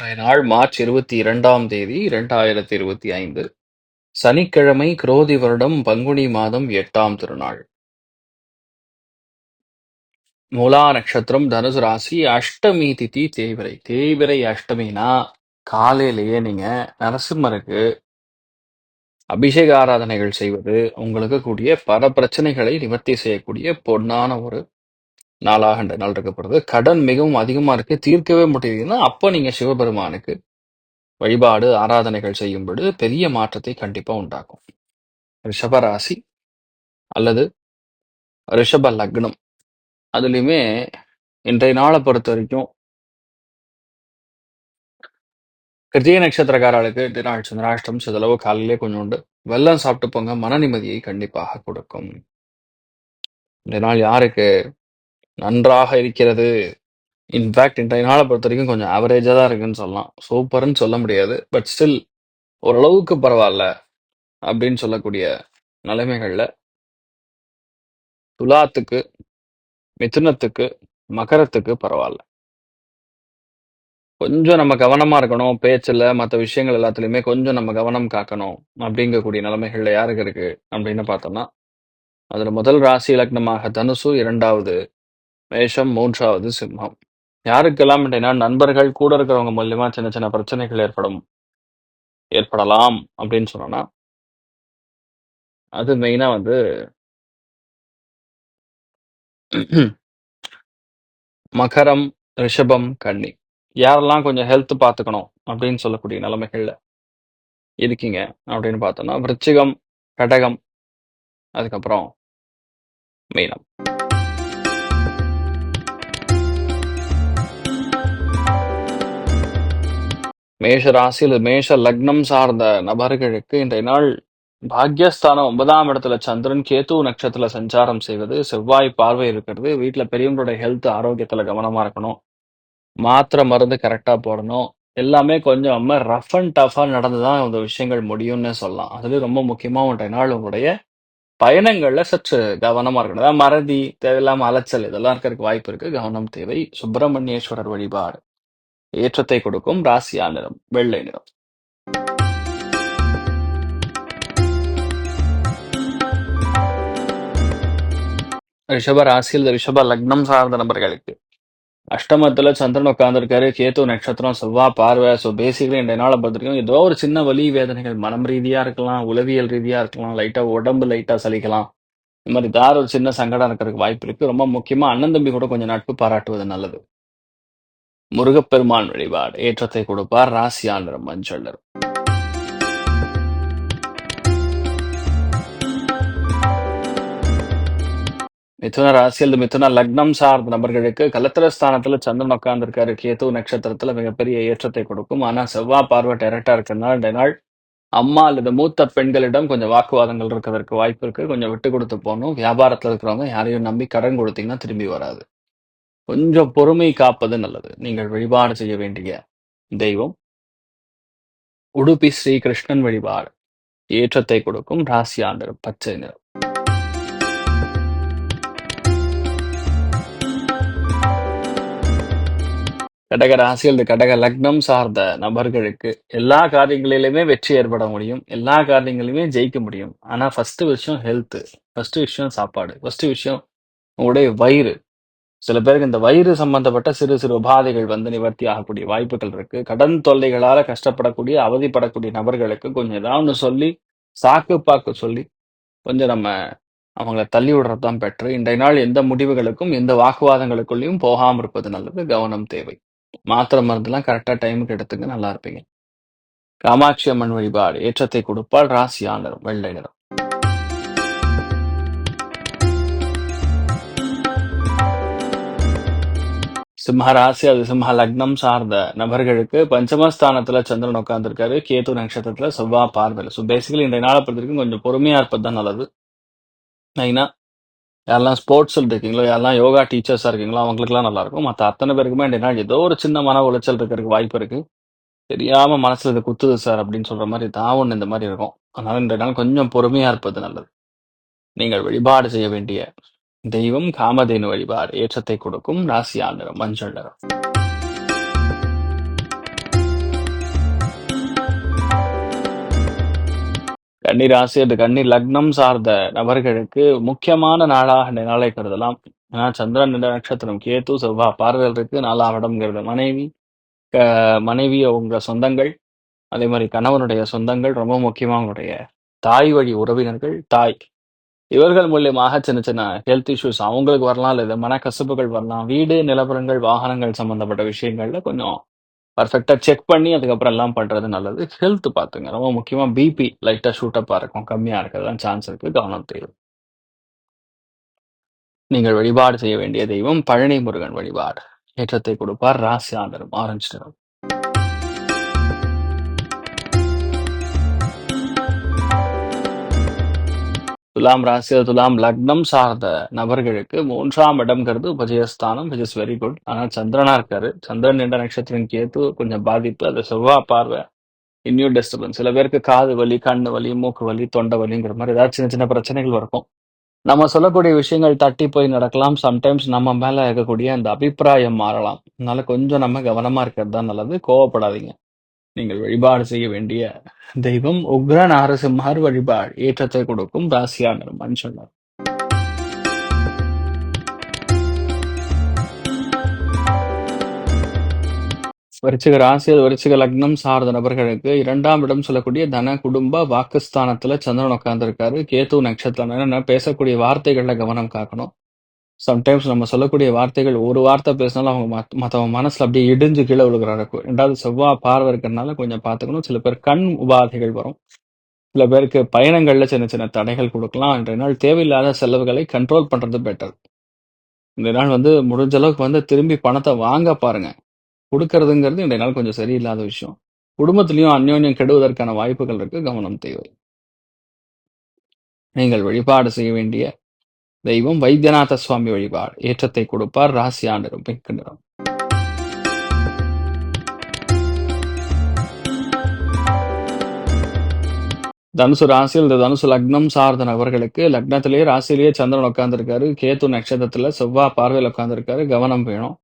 இன்றைய நாள் மார்ச் இருபத்தி இரண்டாம் தேதி இரண்டாயிரத்தி இருபத்தி ஐந்து. சனிக்கிழமை குரோதி வருடம் பங்குனி மாதம் எட்டாம் திருநாள். மூலா நட்சத்திரம் தனுசு ராசி அஷ்டமி திதி தேய்பிரை. தேய்பிரை அஷ்டமினா காலையிலேயே நீங்க நரசிம்மருக்கு அபிஷேக ஆராதனைகள் செய்வது உங்களுக்கு கூடிய பல பிரச்சனைகளை நிவர்த்தி செய்யக்கூடிய பொன்னான ஒரு நாளாக இந்த நாள் இருக்கப்படுது கடன் மிகவும் அதிகமா இருக்கு. தீர்க்கவே முடியுதுன்னா அப்போ நீங்க சிவபெருமானுக்கு வழிபாடு ஆராதனைகள் செய்யும் பொழுது பெரிய மாற்றத்தை கண்டிப்பா உண்டாக்கும். ரிஷப ராசி அல்லது ரிஷப லக்னம். அதுலயுமே இன்றைய நாளை பொறுத்த வரைக்கும் கிருத்திய நட்சத்திரக்காரர்களுக்கு தினாள் சந்திராஷ்டம் சிதளவு காலையிலே கொஞ்சோண்டு வெள்ளம் சாப்பிட்டு போங்க. மன நிம்மதியை கண்டிப்பாக கொடுக்கும். இந்த நாள் யாருக்கு நன்றாக இருக்கிறது. இன்ஃபேக்ட் இன்றைய நாளை பொறுத்த வரைக்கும் கொஞ்சம் அவரேஜாக தான் இருக்குன்னு சொல்லலாம். சூப்பர்னு சொல்ல முடியாது. பட் ஸ்டில் ஓரளவுக்கு பரவாயில்ல அப்படின்னு சொல்லக்கூடிய நிலைமைகள்ல துலாத்துக்கு மிதுனத்துக்கு மகரத்துக்கு பரவாயில்ல. கொஞ்சம் நம்ம கவனமா இருக்கணும். பேச்சில் மற்ற விஷயங்கள் எல்லாத்துலேயுமே கொஞ்சம் நம்ம கவனம் காக்கணும் அப்படிங்கக்கூடிய நிலைமைகள்ல யாருக்கு இருக்கு அப்படின்னு பார்த்தோம்னா அதில் முதல் ராசி லக்னமாக தனுசு இரண்டாவது மேஷம் மூன்றாவது சிம்மம். யாருக்கெல்லாம் அப்படின்னா நண்பர்கள் கூட இருக்கிறவங்க மூலியமா சின்ன சின்ன பிரச்சனைகள் ஏற்படும் ஏற்படலாம் அப்படின்னு சொன்னோம்னா அது மெயினா வந்து மகரம் ரிஷபம் கன்னி. யாரெல்லாம் கொஞ்சம் ஹெல்த் பார்த்துக்கணும் அப்படின்னு சொல்லக்கூடிய நிலைமைகள்ல இருக்கீங்க அப்படின்னு பார்த்தோம்னா விருச்சிகம் கடகம் அதுக்கப்புறம் மீனம். மேஷ ராசியில் மேஷ லக்னம் சார்ந்த நபர்களுக்கு இன்றைய நாள் பாக்யஸ்தானம் ஒன்பதாம் இடத்துல சந்திரன் கேது நட்சத்திரத்துல சஞ்சாரம் செய்வது செவ்வாய் பார்வை இருக்கிறது. வீட்டில் பெரியவங்களோட ஹெல்த் ஆரோக்கியத்துல கவனமா இருக்கணும். மாத்திரை மருந்து கரெக்டா போடணும். எல்லாமே கொஞ்சம் நம்ம ரஃப் அண்ட் டஃபா நடந்துதான் இந்த விஷயங்கள் முடியும்னு சொல்லலாம். அதுலேயும் ரொம்ப முக்கியமாக இன்றைய நாள் உங்களுடைய பயணங்கள்ல சற்று கவனமா இருக்கணும். அதாவது மறதி தேவையில்லாம அலைச்சல் இதெல்லாம் இருக்கிறதுக்கு வாய்ப்பு இருக்கு. கவனம் தேவை. சுப்பிரமணியேஸ்வரர் வழிபாடு. ஏற்றத்தை கொடுக்கும் ராசியா நிறம் வெள்ளை நிறம். ரிஷப ராசியில் ரிஷப லக்னம் சார்ந்த நபர்களுக்கு. அஷ்டமத்துல சந்திரன் உட்கார்ந்துருக்காரு கேத்து நட்சத்திரம் செவ்வா பார்வை ஸோ பேசிக்கலி இந்த நாளை பார்த்துருக்கோம் ஏதோ ஒரு சின்ன வலி வேதனைகள் மனம் ரீதியா இருக்கலாம் உளவியல் ரீதியா இருக்கலாம் லைட்டா உடம்பு லைட்டா சலிக்கலாம். இந்த மாதிரி ஏதாவது ஒரு சின்ன சங்கடம் இருக்கிறதுக்கு வாய்ப்பு இருக்கு. ரொம்ப முக்கியமா அண்ணன் தம்பி கூட கொஞ்சம் நட்பு பாராட்டுவது நல்லது. முருகப்பெருமான் வழிபாடு. ஏற்றத்தை கொடுப்பார் ராசியா நிறம் மஞ்சள் நிறம் மிதுன ராசியில் மிதுன லக்னம் சார்ந்த நபர்களுக்கு கலத்திர ஸ்தானத்துல சந்திரன் உட்கார்ந்துருக்காரு கேது நட்சத்திரத்துல மிகப்பெரிய ஏற்றத்தை கொடுக்கும். ஆனா செவ்வாய் பார்வை டைரக்டா இருக்கிறதுனால இந்த நாள் அம்மா அல்லது மூத்த பெண்களிடம் கொஞ்சம் வாக்குவாதங்கள் இருக்கிறதுக்கு வாய்ப்பு இருக்கு. கொஞ்சம் விட்டு கொடுத்து போகணும். வியாபாரத்துல இருக்கிறவங்க யாரையும் நம்பி கடன் கொடுத்தீங்கன்னா திரும்பி வராது. கொஞ்சம் பொறுமை காப்பது நல்லது. நீங்கள் வழிபாடு செய்ய வேண்டிய தெய்வம். உடுப்பி ஸ்ரீ கிருஷ்ணன் வழிபாடு. ஏற்றத்தை கொடுக்கும் ராசியா பச்சை நிறம். கடக ராசியில் கடக லக்னம் சார்ந்த நபர்களுக்கு எல்லா காரியங்களிலுமே வெற்றி ஏற்பட முடியும். எல்லா காரியங்களிலுமே ஜெயிக்க முடியும். ஆனா ஃபர்ஸ்ட் விஷயம் ஹெல்த் ஃபர்ஸ்ட் விஷயம் சாப்பாடு ஃபர்ஸ்ட் விஷயம் உங்களுடைய வயிறு. சில பேருக்கு இந்த வயிறு சம்பந்தப்பட்ட சிறு சிறு உபாதைகள் வந்து நிவர்த்தி ஆகக்கூடிய வாய்ப்புகள் இருக்கு. கடன் தொல்லைகளால கஷ்டப்படக்கூடிய அவதிப்படக்கூடிய நபர்களுக்கு கொஞ்சம் ஏதாவது சொல்லி சாக்கு பாக்கு சொல்லி கொஞ்சம் நம்ம அவங்கள தள்ளி விடுறது தான் பெற்று இன்றைய நாள் எந்த முடிவுகளுக்கும் எந்த வாக்குவாதங்களுக்குள்ளேயும் போகாம இருப்பது நல்லது. கவனம் தேவை. மாத்திரை மருந்துலாம் கரெக்டா டைமுக்கு எடுத்துங்க நல்லா இருப்பீங்க. காமாட்சி அம்மன் வழிபாடு ஏற்றத்தை கொடுப்பால் ராசி ஆண்டரும் வெள்ளை நிறம். சிம்மராசி அது சிம்ம லக்னம் சார்ந்த நபர்களுக்கு பஞ்சமஸ்தானத்துல சந்திரன் உட்காந்துருக்காரு கேது நட்சத்திரத்துல செவ்வா பார்வையில். ஸோ பேசிக்கலி இந்த நாளை பொறுத்திருக்கும் கொஞ்சம் பொறுமையா இருப்பது தான் நல்லது. மெயினா யாரெல்லாம் ஸ்போர்ட்ஸில் இருக்கீங்களோ யாரெல்லாம் யோகா டீச்சர்ஸாக இருக்கீங்களோ அவங்களுக்குலாம் நல்லா இருக்கும் மற்ற அத்தனை பேருக்குமே இந்த நாள் ஏதோ ஒரு சின்ன மன உளைச்சல் இருக்கிறதுக்கு வாய்ப்பு இருக்கு. தெரியாம மனசுல இது குத்துது சார் அப்படின்னு சொல்ற மாதிரி தான் ஒன்று இந்த மாதிரி இருக்கும். அதனால இந்த நாள் கொஞ்சம் பொறுமையா இருப்பது நல்லது. நீங்கள் வழிபாடு செய்ய வேண்டிய தெய்வம் காமதேனு வழிபாடு ஏற்றத்தை கொடுக்கும் ராசியா நிறம் மஞ்சள் நிறம் கன்னி ராசி அது கன்னி லக்னம் சார்ந்த நபர்களுக்கு முக்கியமான நாளாக இந்த நாளை கருதலாம் ஏன்னா சந்திரன் என்ற நட்சத்திரம் கேத்து செவ்வாய் பார்வையில் இருக்கு நாலாம் இடம்ங்கிறது மனைவி மனைவிய உங்க சொந்தங்கள் அதே மாதிரி கணவனுடைய சொந்தங்கள் ரொம்ப முக்கியமா உங்களுடைய தாய் வழி உறவினர்கள் தாய் இவர்கள் மூலியமாக சின்ன சின்ன ஹெல்த் இஷ்யூஸ் அவங்களுக்கு வரலாம் இல்லை மனக்கசப்புகள் வரலாம் வீடு நிலவரங்கள் வாகனங்கள் சம்பந்தப்பட்ட விஷயங்கள்ல கொஞ்சம் பர்ஃபெக்டாக செக் பண்ணி அதுக்கப்புறம் எல்லாம் பண்றது நல்லது. ஹெல்த் பார்த்துங்க. ரொம்ப முக்கியமா பிபி லைட்டா ஷூட்டப்பாக இருக்கும். கம்மியாக இருக்கிறதுலாம் சான்ஸ் இருக்குது கவனம் தேவை. நீங்கள் வழிபாடு செய்ய வேண்டிய தெய்வம் பழனி முருகன் வழிபாடு. ஏற்றத்தை கொடுப்பார். ராசி ஆண்டரும் ஆரஞ்சு நிறம் துலாம் ராசி துலாம் லக்னம் சார்ந்த நபர்களுக்கு மூன்றாம் இடம்ங்கிறது உபஜயஸ்தானம் விச் இஸ் வெரி குட் ஆனால் சந்திரனா இருக்காரு. சந்திரன் என்ற நட்சத்திரம் கேத்து கொஞ்சம் பாதிப்பு. அது செவ்வாய் பார்வை இன்னியூ டிஸ்டர்பன்ஸ் சில பேருக்கு காது வலி கண்ணு வலி மூக்கு வலி தொண்டை வலிங்கிற மாதிரி ஏதாவது சின்ன சின்ன பிரச்சனைகள் இருக்கும் நம்ம சொல்லக்கூடிய விஷயங்கள் தட்டி போய் நடக்கலாம். சம்டைம்ஸ் நம்ம மேல இருக்கக்கூடிய அந்த அபிப்பிராயம் மாறலாம். அதனால கொஞ்சம் நம்ம கவனமா இருக்கிறது தான் நல்லது. கோவப்படாதீங்க. நீங்கள் வழிபாடு செய்ய வேண்டிய தெய்வம் உக்ர மகர் வழிபாடு. ஏற்றத்தை கொடுக்கும் ராசியா நிறம் மஞ்சள் நிறம். விருச்சிக ராசி அது விருச்சிக லக்னம் சார்ந்த நபர்களுக்கு இரண்டாம் இடம் சொல்லக்கூடிய தன குடும்ப வாக்குஸ்தானத்துல சந்திரன் உட்கார்ந்திருக்காரு. கேது நட்சத்திரம் என்னன்னா பேசக்கூடிய வார்த்தைகள்ல கவனம் காக்கணும். சம்டைம்ஸ் நம்ம சொல்லக்கூடிய வார்த்தைகள் ஒரு வார்த்தை பேசினாலும் அவங்க மற்றவங்க மனசில் அப்படியே இடிஞ்சு கீழே விழுகிறாரு ரெண்டாவது செவ்வாய் பார்வை இருக்கிறதுனால கொஞ்சம் பார்த்துக்கணும். சில பேர் கண் உபாதைகள் வரும். சில பேருக்கு பயணங்களில் சின்ன சின்ன தடைகள் கொடுக்கலாம். இன்றைய நாள் தேவையில்லாத செலவுகளை கண்ட்ரோல் பண்றது பெட்டர் இந்த நாள் வந்து முடிஞ்ச அளவுக்கு வந்து திரும்பி பணத்தை வாங்க பாருங்க. கொடுக்கறதுங்கிறது இன்றைய நாள் கொஞ்சம் சரியில்லாத விஷயம். குடும்பத்திலையும் அந்யோன்யம் கெடுவதற்கான வாய்ப்புகள் இருக்கு. கவனம் தேவை. நீங்கள் வழிபாடு செய்ய வேண்டிய தெய்வம் வைத்தியநாத சுவாமி வழிபாடு. ஏற்றத்தை கொடுப்பார் ராசியாண்டரும் ஆண்டரும் நிறம் தனுசு ராசியில் இந்த தனுசு லக்னம் சார்ந்த நபர்களுக்கு லக்னத்திலேயே ராசியிலேயே சந்திரன் உட்காந்துருக்காரு கேத்து நட்சத்திரத்துல செவ்வா பார்வையில் உட்காந்துருக்காரு கவனம் வேணும்.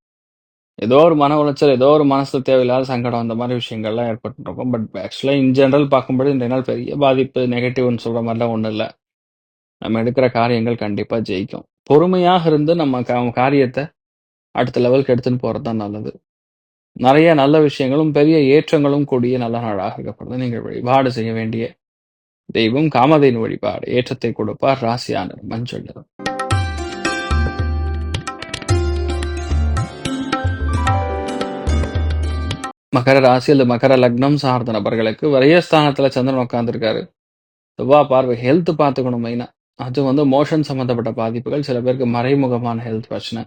ஏதோ ஒரு மன உளைச்சல் ஏதோ ஒரு மனசு தேவையில்லாத சங்கடம் அந்த மாதிரி விஷயங்கள்லாம் ஏற்பட்டுருக்கும். பட் ஆக்சுவலாக இன் ஜெனரல் பார்க்கும்போது இந்த நாள் பெரிய பாதிப்பு நெகட்டிவ்னு சொல்ற மாதிரிலாம் ஒன்றும் இல்லை. நம்ம எடுக்கிற காரியங்கள் கண்டிப்பா ஜெயிக்கும். பொறுமையாக இருந்து நம்ம கா- காரியத்தை அடுத்த லெவலுக்கு எடுத்துன்னு போறது தான் நல்லது. நிறைய நல்ல விஷயங்களும் பெரிய ஏற்றங்களும் கூடிய நல்ல நாளாக இருக்கப்படுது. நீங்கள் வழிபாடு செய்ய வேண்டிய தெய்வம் காமதேனு வழிபாடு. ஏற்றத்தை கொடுப்பார் ராசியான மஞ்சள் நிறம் மகர ராசி அல்லது மகர லக்னம் சார்ந்த நபர்களுக்கு விரயஸ்தானத்துல சந்திரன் உட்காந்துருக்காரு. செவ்வாய் பார்வை ஹெல்த் பார்த்துக்கணும் மெயினா அது வந்து மோஷன் சம்மந்தப்பட்ட பாதிப்புகள் சில பேருக்கு மறைமுகமான ஹெல்த் பிரச்சனை.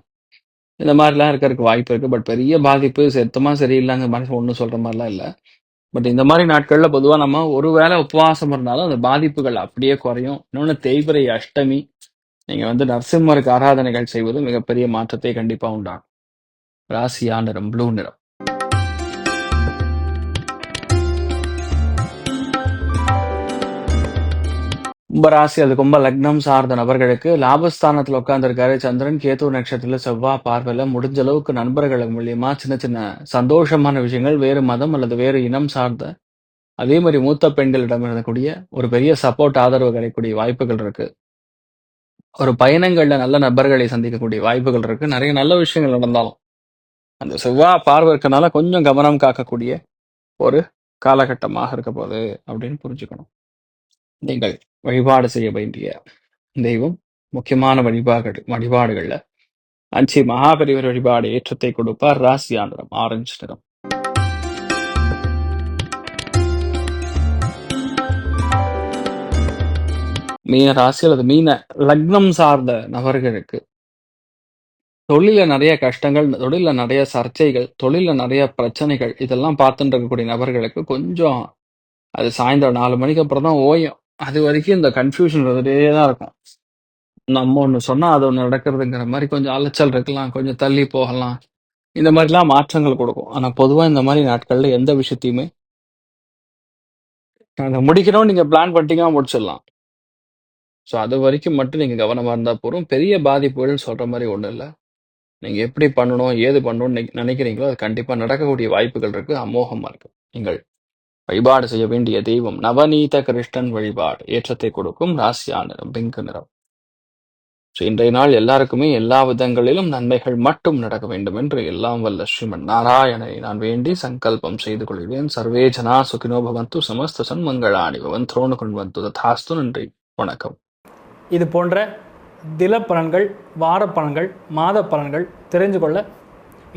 இந்த மாதிரிலாம் இருக்கிறதுக்கு வாய்ப்பு இருக்கு. பட் பெரிய பாதிப்பு செத்தமா சரியில்லைங்க மாதிரி ஒன்றும் சொல்ற மாதிரிலாம் இல்லை. பட் இந்த மாதிரி நாட்கள்ல பொதுவா நம்ம ஒரு வேளை உபவாசம் இருந்தாலும் அந்த பாதிப்புகள் அப்படியே குறையும். இன்னொன்று தேய்பிரை அஷ்டமி. நீங்கள் வந்து நரசிம்மருக்கு ஆராதனைகள் செய்வது மிகப்பெரிய மாற்றத்தை கண்டிப்பாக உண்டாகும் ராசியா நிறம் ப்ளூ நிறம். கும்ப ராசி அது கும்ப லக்னம் சார்ந்த நபர்களுக்கு லாபஸ்தானத்தில் உட்காந்துருக்காரு சந்திரன். கேது நட்சத்திரத்தில் செவ்வாய் பார்வையில முடிஞ்ச அளவுக்கு நண்பர்கள் மூலியமா சின்ன சின்ன சந்தோஷமான விஷயங்கள் வேறு மதம் அல்லது வேறு இனம் சார்ந்த அதே மாதிரி மூத்த பெண்களிடம் இருக்கக்கூடிய ஒரு பெரிய சப்போர்ட் ஆதரவு கிடைக்கக்கூடிய வாய்ப்புகள் இருக்கு. ஒரு பயணங்கள்ல நல்ல நபர்களை சந்திக்கக்கூடிய வாய்ப்புகள் இருக்கு. நிறைய நல்ல விஷயங்கள் நடந்தாலும் அந்த செவ்வாய் பார்வை இருக்கனால கொஞ்சம் கவனம் காக்கக்கூடிய ஒரு காலகட்டமாக இருக்க போகுது அப்படின்னு புரிஞ்சுக்கணும். நீங்கள் வழிபாடு செய்ய வேண்டிய தெய்வம். முக்கியமான வழிபாடு வழிபாடுகள்ல அஞ்சி மகாபரிவர் வழிபாடு ஏற்றத்தை கொடுப்பார். ராசியா நிறம் ஆரஞ்சு நிறம். மீன ராசி அல்லது மீன லக்னம் சார்ந்த நபர்களுக்கு தொழில நிறைய கஷ்டங்கள் தொழில நிறைய சர்ச்சைகள் தொழில நிறைய பிரச்சனைகள் இதெல்லாம் பார்த்துட்டு இருக்கக்கூடிய நபர்களுக்கு கொஞ்சம் அது சாயந்தரம் நாலு மணிக்கு அப்புறம் தான் ஓயும். அது வரைக்கும் இந்த கன்ஃபியூஷன் இருந்துட்டே தான் இருக்கும். நம்ம ஒன்று சொன்னா அது ஒன்று நடக்கிறதுங்கிற மாதிரி கொஞ்சம் அலைச்சல் இருக்கலாம் கொஞ்சம் தள்ளி போகலாம். இந்த மாதிரிலாம் மாற்றங்கள் கொடுக்கும். ஆனா பொதுவா இந்த மாதிரி நாட்கள்ல எந்த விஷயத்தையுமே அதை முடிக்கணும் நீங்க பிளான் பண்ணிட்டீங்கன்னா முடிச்சிடலாம். ஸோ அது வரைக்கும் மட்டும் நீங்க கவனமா இருந்தா போதும். பெரிய பாதிப்புகள் சொல்ற மாதிரி ஒன்றும் இல்லை. நீங்க எப்படி பண்ணணும் ஏது பண்ணணும்னு நினைக்கிறீங்களோ அது கண்டிப்பா நடக்கக்கூடிய வாய்ப்புகள் இருக்கு. அமோகமா இருக்கு. நீங்கள் வழிபாடு செய்ய வேண்டிய தெய்வம் நவநீத கிருஷ்ணன் வழிபாடு. ஏற்றத்தை கொடுக்கும் ராசியா நிறம் பிங்க் நிறம். ஸோ இன்றைய நாள் எல்லாருக்குமே எல்லா விதங்களிலும் நன்மைகள் மட்டும் நடக்க வேண்டும் என்று எல்லாம் வல்ல ஸ்ரீமன் நாராயணனை நான் வேண்டி சங்கல்பம் செய்து கொள்கிறேன். சர்வே ஜனா சுகினோ பவந்து சமஸ்த சன்மங்களாணி பவன். துரோணு கொண்டு ததாஸ்து நன்றி. வணக்கம். இது போன்ற தில பலன்கள் வார பலன்கள் மாத பலன்கள் தெரிஞ்சு கொள்ள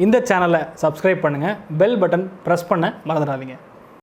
இந்த சேனலை சப்ஸ்கிரைப் பண்ணுங்கள் பெல் பட்டன் ப்ரெஸ் பண்ண மறந்துடாதீங்க.